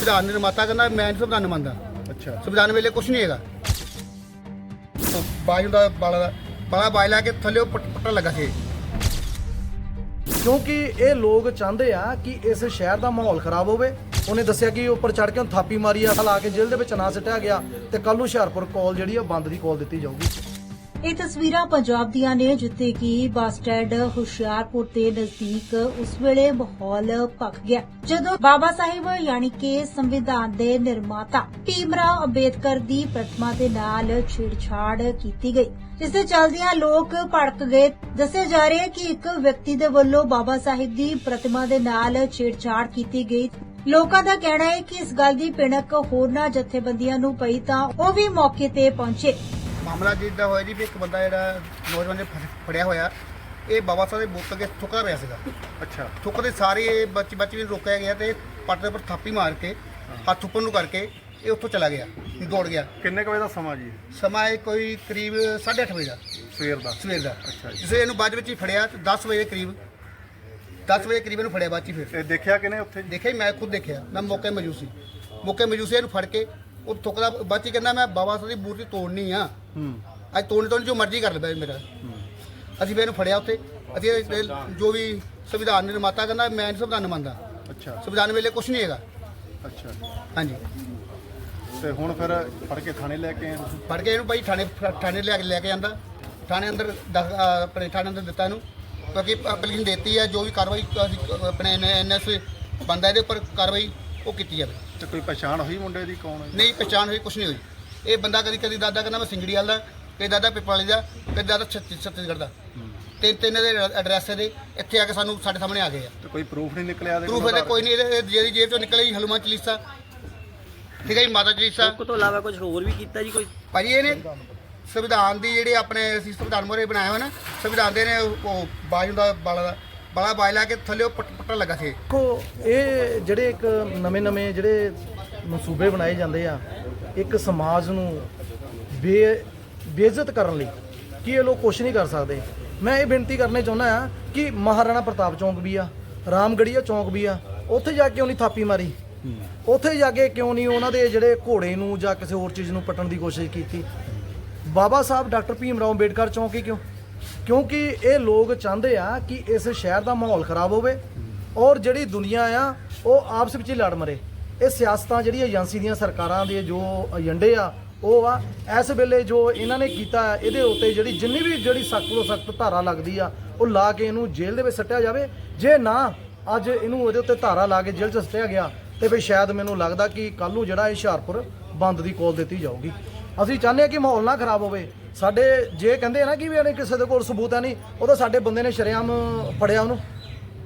ਸੰਵਿਧਾਨ ਨਿਰਮਾਤਾ ਕਹਿੰਦਾ ਮੈਂ ਨਹੀਂ ਸੰਵਿਧਾਨ ਮੰਨਦਾ। ਅੱਛਾ। ਸੰਵਿਧਾਨ ਵੇਲੇ ਕੁਝ ਨਹੀਂ ਹੈਗਾ। ਬਾਜ ਦਾ ਬਾਲਾ ਦਾ ਬਾਲਾ ਬਾਜ ਲਾ ਕੇ ਥੱਲੇ ਉਹ ਪੱਟ- ਲੱਗਾ ਸੀ। ਕਿਉਂਕਿ ਇਹ ਲੋਕ ਚਾਹੁੰਦੇ ਆ ਕਿ ਇਸ ਸ਼ਹਿਰ ਦਾ ਮਾਹੌਲ ਖਰਾਬ ਹੋਵੇ। ਉਹਨੇ ਦੱਸਿਆ ਕਿ ਉੱਪਰ ਚੜ ਕੇ ਥਾਪੀ ਮਾਰੀ ਆ ਲਾ ਕੇ ਜੇਲ੍ਹ ਦੇ ਵਿੱਚ ਨਾ ਸਿੱਟਿਆ ਗਿਆ ਤੇ ਕੱਲ ਨੂੰ ਹੁਸ਼ਿਆਰਪੁਰ ਕਾਲ ਜਿਹੜੀ ਆ ਬੰਦ ਦੀ ਕਾਲ ਦਿੱਤੀ ਜਾਊਗੀ। ਇਹ ਤਸਵੀਰਾਂ ਪੰਜਾਬ ਦੀਆਂ ਨੇ, ਜਿੱਥੇ ਕਿ ਬੱਸ ਸਟੈਂਡ ਹੁਸ਼ਿਆਰਪੁਰ ਦੇ ਨਜ਼ਦੀਕ ਉਸ ਵੇਲੇ ਮਾਹੌਲ ਭਖ ਗਿਆ। ਜਦੋਂ ਬਾਬਾ ਸਾਹਿਬ ਯਾਨੀ ਕਿ ਸੰਵਿਧਾਨ ਦੇ ਨਿਰਮਾਤਾ ਭੀਮਰਾਓ ਅੰਬੇਦਕਰ ਦੀ ਪ੍ਰਤਿਮਾ ਦੇ ਨਾਲ ਛੇੜਛਾੜ ਕੀਤੀ ਗਈ, ਜਿਸ ਦੇ ਚੱਲਦਿਆਂ ਲੋਕ ਭੜਕ ਗਏ। ਦੱਸਿਆ ਜਾ ਰਿਹਾ ਹੈ ਕਿ ਇੱਕ ਵਿਅਕਤੀ ਦੇ ਵੱਲੋਂ ਬਾਬਾ ਸਾਹਿਬ ਦੀ ਪ੍ਰਤਿਮਾ ਦੇ ਨਾਲ ਛੇੜਛਾੜ ਕੀਤੀ ਗਈ। ਲੋਕਾਂ ਦਾ ਕਹਿਣਾ ਹੈ ਕਿ ਇਸ ਗੱਲ ਦੀ ਪਿਣਕ ਹੋਰਨਾਂ ਜਥੇਬੰਦੀਆਂ ਨੂੰ ਪਈ ਤਾਂ ਉਹ ਵੀ ਮੌਕੇ ਤੇ ਪਹੁੰਚੇ। ਮਾਮਲਾ ਜਿੱਦਾਂ ਹੋਇਆ ਜੀ ਵੀ ਇੱਕ ਬੰਦਾ ਜਿਹੜਾ ਨੌਜਵਾਨ ਨੇ ਫੜ- ਫੜਿਆ ਹੋਇਆ ਇਹ ਬਾਬਾ ਸਾਹਿਬ ਦੇ ਬੁੱਤ ਅੱਗੇ ਥੁੱਕਾ ਪਿਆ ਸੀਗਾ। ਅੱਛਾ। ਥੁੱਕਦੇ ਸਾਰੇ ਬੱਚੀ ਬੱਚੀ ਨੂੰ ਰੋਕਿਆ ਗਿਆ ਤੇ ਪੱਟ ਦੇ ਉੱਪਰ ਥਾਪੀ ਮਾਰ ਕੇ ਹੱਥ ਉੱਪਰ ਨੂੰ ਕਰਕੇ ਇਹ ਉੱਥੋਂ ਚਲਾ ਗਿਆ ਦੌੜ ਗਿਆ। ਕਿੰਨੇ ਕੁ ਵਜੇ ਦਾ ਸਮਾਂ ਜੀ? ਸਮਾਂ ਇਹ ਕੋਈ ਕਰੀਬ 8:30 ਵਜੇ ਦਾ। ਸਵੇਰ ਦਾ। ਸਵੇਰ ਦਾ। ਅੱਛਾ ਜੀ। ਜਿਸੇ ਇਹਨੂੰ ਬਾਅਦ ਵਿੱਚ ਹੀ ਫੜਿਆ ਤੇ 10 ਵਜੇ ਕਰੀਬ 10 ਵਜੇ ਕਰੀਬ ਇਹਨੂੰ ਫੜਿਆ ਬਾਅਦ 'ਚ ਹੀ ਫਿਰ। ਇਹ ਦੇਖਿਆ ਕਿਨੇ ਉੱਥੇ? ਜੀ ਦੇਖਿਆ ਹੀ ਮੈਂ ਖੁਦ ਦੇਖਿਆ। ਮੈਂ ਮੌਕੇ ਮੌਜੂਦ ਸੀ। ਮੌਕੇ ਮੌਜੂਦ ਸੀ ਇਹਨੂੰ ਫੜ ਕੇ ਉਹ ਥੁੱਕਦਾ ਬਾਅਦ 'ਚ ਹੀ ਕਹਿੰਦਾ ਮੈਂ ਬਾਬਾ ਸਾਹਿਬ ਦੀ ਮੂਰਤੀ ਤੋੜਨੀ ਆ। ਅੱਜ ਤੋੜਨੀ ਤੋੜਨੀ ਜੋ ਮਰਜ਼ੀ ਕਰ ਲੈ ਮੇਰਾ। ਅਸੀਂ ਫਿਰ ਇਹਨੂੰ ਫੜਿਆ ਉੱਥੇ। ਅਸੀਂ ਇਹ ਜੋ ਵੀ ਸੰਵਿਧਾਨ ਨਿਰਮਾਤਾ ਕਹਿੰਦਾ ਮੈਂ ਨਹੀਂ ਸੰਵਿਧਾਨ ਮੰਨਦਾ। ਅੱਛਾ। ਸੰਵਿਧਾਨ ਵੇਲੇ ਕੁਝ ਨਹੀਂ ਹੈਗਾ। ਅੱਛਾ। ਹਾਂਜੀ। ਤੇ ਹੁਣ ਫਿਰ ਫੜ ਕੇ ਥਾਣੇ ਲੈ ਕੇ ਆਏ ਤੁਸੀਂ? ਫੜ ਕੇ ਇਹਨੂੰ ਭਾਈ ਥਾਣੇ ਥਾਣੇ ਲਿਆ ਕੇ ਲੈ ਕੇ ਜਾਂਦਾ ਥਾਣੇ ਅੰਦਰ ਅਹ ਆਪਣੇ ਥਾਣੇ ਅੰਦਰ ਦਿੱਤਾ ਇਹਨੂੰ। ਕਿਉਂਕਿ ਐਪਲੀਕੇਸ਼ਨ ਦਿੱਤੀ ਹੈ ਜੋ ਵੀ ਕਾਰਵਾਈ ਅਸੀਂ ਆਪਣੇ ਐਨਐਸ ਬੰਦਾ ਇਹਦੇ ਉੱਪਰ ਕਾਰਵਾਈ ਉਹ ਕੀਤੀ ਜਾਵੇ। ਤੇ ਕੋਈ ਪਛਾਣ ਹੋਈ ਮੁੰਡੇ ਦੀ ਕੌਣ ਹੈ? ਨਹੀਂ ਪਛਾਣ ਹੋਈ ਕੁਝ ਨਹੀਂ ਹੋਈ। ਇਹ ਬੰਦਾ ਕਦੀ ਕਦੀ ਦਾਦਾ ਕਹਿੰਦਾ ਮੈਂ ਸਿੰਗੜੀ ਵਾਲਾ ਦਾ ਕਦੀ ਦਾਦਾ ਪਿਪਾਲੀ ਦਾ ਕਦੀ ਦਾਦਾ ਛੱਤੀ- ਛੱਤੀਸਗੜ੍ਹ ਦਾ। ਤਿੰਨ ਤਿੰਨ ਦੇ ਐਡਰੈਸ ਇਹਦੇ ਇੱਥੇ ਆ ਕੇ ਸਾਨੂੰ ਸਾਡੇ ਸਾਹਮਣੇ ਆ ਗਏ ਆ। ਤੇ ਕੋਈ ਪ੍ਰੂਫ ਨਹੀਂ ਨਿਕਲਿਆ ਇਹਦੇ ਪ੍ਰੂਫ ਇਹਦੇ ਕੋਈ ਨਹੀਂ ਇਹਦੇ ਜੇਬ ਚੋਂ ਨਿਕਲਿਆ ਜੀ ਹਨੂਮਾਨ ਚਾਲੀਸਾ। ਠੀਕ ਹੈ ਜੀ ਮਾਤਾ ਚਾਲੀਸਾ। ਚੁੱਕ ਤੋਂ ਇਲਾਵਾ ਕੁਝ ਹੋਰ ਵੀ ਕੀਤਾ ਜੀ ਕੋਈ? ਭਾਜੀ ਇਹਨੇ ਸੰਵਿਧਾਨ ਦੀ ਜਿਹੜੇ ਆਪਣੇ ਅਸੀਂ ਸੰਵਿਧਾਨ ਮੋਰੇ ਬਣਾਇਆ ਹੋਇਆ ਨਾ ਸੰਵਿਧਾਨ ਦੇ ਨੇ ਉਹ ਬਾਜੂ ਦਾ ਬਾਲਾ ਦਾ ਬਾਲਾ ਬਾਜ ਲਾ ਕੇ ਥੱਲੇ ਉਹ ਪੱਟ- ਪੱਟਣ ਲੱਗਾ ਸੀ। ਦੇਖੋ ਇਹ ਜਿਹੜੇ ਇੱਕ ਨਵੇਂ-ਨਵੇਂ ਜਿਹੜੇ ਮਨਸੂਬੇ ਬਣਾਏ ਜਾਂਦੇ ਆ, ਇੱਕ ਸਮਾਜ ਨੂੰ ਬੇ, ਬੇਇੱਜ਼ਤ ਕਰਨ ਲਈ ਕਿ ਇਹ ਲੋਕ ਕੁਛ ਨਹੀਂ ਕਰ ਸਕਦੇ। ਮੈਂ ਇਹ ਬੇਨਤੀ ਕਰਨੀ ਚਾਹੁੰਦਾ ਆ ਕਿ ਮਹਾਰਾਣਾ ਪ੍ਰਤਾਪ ਚੌਂਕ ਵੀ ਆ ਰਾਮਗੜੀਆ ਚੌਂਕ ਵੀ ਆ, ਉੱਥੇ ਜਾ ਕੇ ਉਹਨੇ ਥਾਪੀ ਮਾਰੀ। ਉੱਥੇ ਜਾ ਕੇ ਕਿਉਂ ਨਹੀਂ ਉਹਨਾਂ ਦੇ ਜਿਹੜੇ ਘੋੜੇ ਨੂੰ ਜਾਂ ਕਿਸੇ ਹੋਰ ਚੀਜ਼ ਨੂੰ ਪੱਟਣ ਦੀ ਕੋਸ਼ਿਸ਼ ਕੀਤੀ? ਬਾਬਾ ਸਾਹਿਬ ਡਾਕਟਰ ਭੀਮ ਰਾਓ ਅੰਬੇਡਕਰ ਚੌਂਕ ਹੀ ਕਿਉਂ? ਕਿਉਂਕਿ ਇਹ ਲੋਕ ਚਾਹੁੰਦੇ ਆ ਕਿ ਇਸ ਸ਼ਹਿਰ ਦਾ ਮਾਹੌਲ ਖਰਾਬ ਹੋਵੇ ਔਰ ਜਿਹੜੀ ਦੁਨੀਆ ਆ, ਉਹ ਆਪਸ ਵਿੱਚ ਹੀ ਲੜ ਮਰੇ। ਇਹ ਸਿਆਸਤਾਂ ਜਿਹੜੀ ਏਜੰਸੀ ਦੀਆਂ ਸਰਕਾਰਾਂ ਦੇ ਜੋ ਏਜੰਡੇ ਆ, ਉਹ ਆ, ਇਸ ਵੇਲੇ ਜੋ ਇਹਨਾਂ ਨੇ ਕੀਤਾ ਇਹਦੇ ਉੱਤੇ ਜਿਹੜੀ ਜਿੰਨੀ ਵੀ ਜਿਹੜੀ ਸਖਤ ਤੋਂ ਸਖਤ ਧਾਰਾ ਲੱਗਦੀ ਆ, ਉਹ ਲਾ ਕੇ ਇਹਨੂੰ ਜੇਲ੍ਹ ਦੇ ਵਿੱਚ ਸੱਟਿਆ ਜਾਵੇ। ਜੇ ਨਾ, ਅੱਜ ਇਹਨੂੰ ਉਹਦੇ ਉੱਤੇ ਧਾਰਾ ਲਾ ਕੇ ਜੇਲ੍ਹ 'ਚ ਸੱਟਿਆ ਗਿਆ, ਤੇ ਵੀ ਸ਼ਾਇਦ ਮੈਨੂੰ ਲੱਗਦਾ ਕਿ ਕੱਲ ਨੂੰ ਜਿਹੜਾ ਇਹ ਹੁਸ਼ਿਆਰਪੁਰ ਬੰਦ ਦੀ ਕੋਲ ਦਿੱਤੀ ਜਾਊਗੀ। ਅਸੀਂ ਚਾਹੁੰਦੇ ਹਾਂ ਕਿ ਮਾਹੌਲ ਨਾ ਖਰਾਬ ਹੋਵੇ। ਸਾਡੇ ਜੇ ਕਹਿੰਦੇ ਆ ਨਾ ਕਿ ਵੀ ਇਹਨੇ ਕਿਸੇ ਦੇ ਕੋਲ ਸਬੂਤ ਹੈ ਨਹੀਂ, ਉਹ ਤਾਂ ਸਾਡੇ ਬੰਦੇ ਨੇ ਸ਼ਰੇਆਮ ਫੜਿਆ ਉਹਨੂੰ।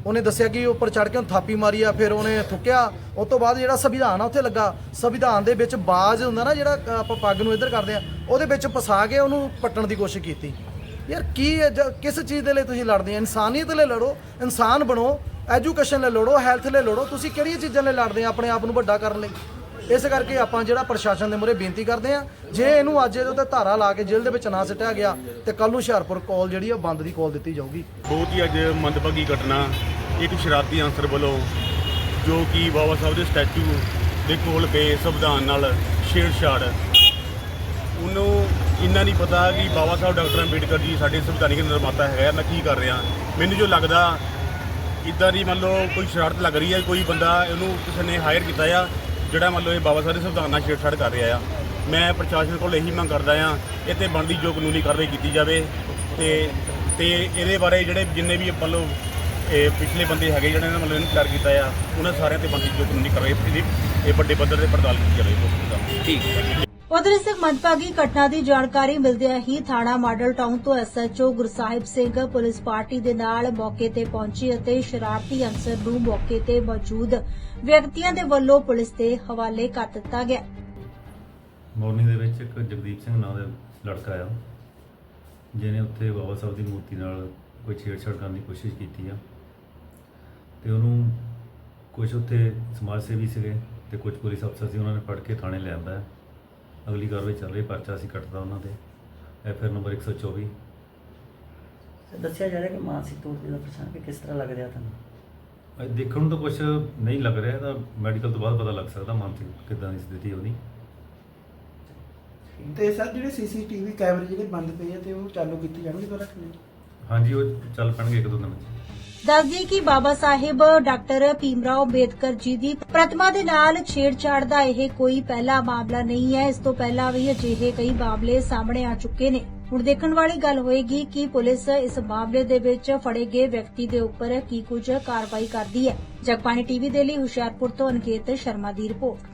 ਉਹਨੇ ਦੱਸਿਆ ਕਿ ਉੱਪਰ ਚੜ ਕੇ ਉਹਨੂੰ ਥਾਪੀ ਮਾਰੀ ਆ, ਫਿਰ ਉਹਨੇ ਥੁੱਕਿਆ। ਉਸ ਤੋਂ ਬਾਅਦ ਜਿਹੜਾ ਸੰਵਿਧਾਨ ਆ, ਉੱਥੇ ਲੱਗਾ। ਸੰਵਿਧਾਨ ਦੇ ਵਿੱਚ ਬਾਜ ਹੁੰਦਾ ਨਾ, ਜਿਹੜਾ ਆਪਾਂ ਪੱਗ ਨੂੰ ਇੱਧਰ ਕਰਦੇ ਆ, ਉਹਦੇ ਵਿੱਚ ਫਸਾ ਕੇ ਉਹਨੂੰ ਪੱਟਣ ਦੀ ਕੋਸ਼ਿਸ਼ ਕੀਤੀ। ਯਾਰ ਕੀ ਕਿਸ ਚੀਜ਼ ਦੇ ਲਈ ਤੁਸੀਂ ਲੜਦੇ ਆ? ਇਨਸਾਨੀਅਤ ਲਈ ਲੜੋ, ਇਨਸਾਨ ਬਣੋ, ਐਜੂਕੇਸ਼ਨ ਲਈ ਲੜੋ, ਹੈਲਥ ਲਈ ਲੜੋ। ਤੁਸੀਂ ਕਿਹੜੀਆਂ ਚੀਜ਼ਾਂ ਲਈ ਲੜਦੇ ਆ ਆਪਣੇ ਆਪ ਨੂੰ ਵੱਡਾ ਕਰਨ ਲਈ? ਇਸ ਕਰਕੇ ਆਪਾਂ ਜਿਹੜਾ ਪ੍ਰਸ਼ਾਸਨ ਦੇ ਮੂਹਰੇ ਬੇਨਤੀ ਕਰਦੇ ਆ, ਜੇ ਇਹਨੂੰ ਅੱਜ ਇਹਦੇ ਉੱਤੇ ਧਾਰਾ ਲਾ ਕੇ ਜੇਲ੍ਹ ਦੇ ਵਿੱਚ ਨਾ ਸਿੱਟਿਆ ਗਿਆ, ਤੇ ਕੱਲ ਨੂੰ ਹੁਸ਼ਿਆਰਪੁਰ ਕਾਲ ਜਿਹੜੀ ਆ ਬੰਦ ਦੀ ਕਾਲ ਦਿੱਤੀ ਜਾਊਗੀ। ਬਹੁਤ ਹੀ ਅੱਜ ਮੰਦਭਾਗੀ ਘਟਨਾ ਇੱਕ ਸ਼ਰਾਰਤੀ ਅਨਸਰ ਵੱਲੋਂ ਜੋ ਕਿ ਬਾਬਾ ਸਾਹਿਬ ਦੇ ਸਟੈਚੂ ਦੇ ਕੋਲ ਪਏ ਸੰਵਿਧਾਨ ਨਾਲ ਛੇੜਛਾੜ। ਉਹਨੂੰ ਇੰਨਾ ਨਹੀਂ ਪਤਾ ਕਿ ਬਾਬਾ ਸਾਹਿਬ ਡਾਕਟਰ ਅੰਬੇਡਕਰ ਜੀ ਸਾਡੇ ਸੰਵਿਧਾਨਿਕ ਨਿਰਮਾਤਾ ਹੈਗਾ ਮੈਂ ਕੀ ਕਰ ਰਿਹਾ। ਮੈਨੂੰ ਜੋ ਲੱਗਦਾ, ਇਦਾਂ ਦੀ ਮੰਨ ਲਓ ਕੋਈ ਸ਼ਰਾਰਤ ਲੱਗ ਰਹੀ ਹੈ, ਕੋਈ ਬੰਦਾ ਇਹਨੂੰ ਕਿਸੇ ਨੇ ਹਾਇਰ ਕੀਤਾ ਆ, ਜਿਹੜਾ ਮੰਨ ਲਓ ਇਹ ਬਾਬਾ ਸਾਹਿਬ ਦੇ ਸੰਵਿਧਾਨ ਨਾਲ ਛੇੜਛਾੜ ਕਰ ਰਿਹਾ ਆ। ਮੈਂ ਪ੍ਰਸ਼ਾਸਨ ਕੋਲ ਇਹੀ ਮੰਗ ਕਰਦਾ ਆ ਇਹ ਤੇ ਬਣਦੀ ਜੋ ਕਾਨੂੰਨੀ ਕਾਰਵਾਈ ਕੀਤੀ ਜਾਵੇ ਤੇ ਤੇ ਇਹਦੇ ਬਾਰੇ ਜਿਹੜੇ ਜਿੰਨੇ ਵੀ ਮੰਨ ਲਓ ਇਹ ਪਿਛਲੇ ਬੰਦੇ ਹੈਗੇ ਜਿਹੜੇ ਨੇ ਮਤਲਬ ਇਹਨੂੰ ਤਿਆਰ ਕੀਤਾ ਆ ਉਹਨਾਂ ਸਾਰਿਆਂ ਤੇ ਬਣਦੀ ਜੋ ਕਾਨੂੰਨੀ ਕਾਰਵਾਈ ਇਹਦੀ ਇਹ ਵੱਡੇ ਪੱਧਰ ਤੇ ਪੜਤਾਲ ਕੀਤੀ ਜਾਵੇ ਉਸ ਦਾ ਠੀਕ। ਉਧਰ ਇਸ ਮੰਦਭਾਗੀ ਘਟਨਾ ਦੀ ਜਾਣਕਾਰੀ ਮਿਲਦਿਆਂ ਹੀ ਥਾਣਾ ਮਾਡਲ ਟਾਊਨ ਤੋਂ SHO Gursahib Singh police party ਦੇ ਨਾਲ ਮੌਕੇ ਤੇ ਪਹੁੰਚੀ ਅਤੇ ਸ਼ਰਾਰਤੀ ਅਨਸਰ ਨੂੰ ਮੌਕੇ ਤੇ ਮੌਜੂਦ ਵਿਅਕਤੀਆਂ ਦੇ ਵੱਲੋਂ ਪੁਲਿਸ ਦੇ ਹਵਾਲੇ ਕਰ ਦਿੱਤਾ ਗਿਆ। ਮਾਰਨਿੰਗ ਦੇ ਵਿੱਚ ਇੱਕ ਜਗਦੀਪ ਸਿੰਘ ਨਾਂ ਦਾ ਲੜਕਾ ਆ। ਜਿਹਨੇ ਉੱਥੇ ਬਾਬਾ ਸਾਹਿਬ ਦੀ ਮੂਰਤੀ ਨਾਲ ਕੋਈ ਛੇੜਛਾੜ ਕਰਨ ਦੀ ਕੋਸ਼ਿਸ਼ ਕੀਤੀ ਆ। ਤੇ ਉਹਨੂੰ ਕੁਝ ਉੱਥੇ ਸਮਾਜ ਸੇਵੀ ਸੀਗੇ ਤੇ ਕੁਝ ਪੁਲਿਸ ਅਫਸਰ ਸੀ ਉਹਨਾਂ ਨੇ ਫੜ ਕੇ ਥਾਣੇ ਲਿਆਂਦਾ ਹੈ। ਅਗਲੀ ਕਾਰਵਾਈ ਚੱਲ ਰਹੀ ਪਰਚਾ ਅਸੀਂ ਕੱਟਦਾ ਉਹਨਾਂ ਦੇ ਐਫਆਰ ਨੰਬਰ 124 ਦੱਸਿਆ ਜਾ ਰਿਹਾ ਕਿ ਮਾਨਸਿਕ ਤੌਰ ਤੇ ਦਾ ਪਰੇਸ਼ਾਨ ਕਿ ਕਿਸ ਤਰ੍ਹਾਂ ਲੱਗ ਰਿਹਾ ਤੁਹਾਨੂੰ? ਅਹ ਦੇਖਣ ਨੂੰ ਤਾਂ ਕੁਝ ਨਹੀਂ ਲੱਗ ਰਿਹਾ ਤਾਂ ਮੈਡੀਕਲ ਤੋਂ ਬਾਅਦ ਪਤਾ ਲੱਗ ਸਕਦਾ ਮਾਨਸਿਕ ਕਿੱਦਾਂ ਦੀ ਸਥਿਤੀ ਉਹਦੀ। ਤੇ ਸਰ ਜਿਹੜੇ ਸੀਸੀਟੀਵੀ ਕੈਮਰੇ ਜਿਹੜੇ ਬੰਦ ਪਏ ਆ ਤੇ ਉਹ ਚਾਲੂ ਕੀਤੇ ਜਾਣਗੇ ਦੁਬਾਰਾ ਕਿ ਨਹੀਂ? ਹਾਂਜੀ ਉਹ ਚੱਲ ਪੈਣਗੇ ਇੱਕ ਦੋ ਦਿਨ ਵਿੱਚ ਦੱਸਦੀ ਕਿ ਬਾਬਾ ਸਾਹਿਬ, ਡਾਕਟਰ ਭੀਮਰਾਓ ਅੰਬੇਦਕਰ ਜੀ ਦੀ ਪ੍ਰਤਿਮਾ ਦੇ ਨਾਲ ਛੇੜਛਾੜ ਦਾ ਇਹ ਕੋਈ ਪਹਿਲਾ ਮਾਮਲਾ ਨਹੀਂ ਹੈ। ਇਸ ਤੋਂ ਪਹਿਲਾਂ ਵੀ ਅਜਿਹੇ ਕਈ ਮਾਮਲੇ ਸਾਹਮਣੇ ਆ ਚੁੱਕੇ ਨੇ। ਹੁਣ ਦੇਖਣ ਵਾਲੀ ਗੱਲ ਹੋਏਗੀ ਕਿ ਪੁਲਿਸ ਇਸ ਮਾਮਲੇ ਦੇ ਵਿੱਚ ਫੜੇ ਗਏ ਵਿਅਕਤੀ ਦੇ ਉੱਪਰ ਕੀ ਕੁਝ ਕਾਰਵਾਈ ਕਰਦੀ ਹੈ। ਜਗਬਾਣੀ ਟੀਵੀ ਦੇ ਲਈ ਹੁਸ਼ਿਆਰਪੁਰ ਤੋਂ ਅਨਕੇਤ ਸ਼ਰਮਾ ਦੀ ਰਿਪੋਰਟ।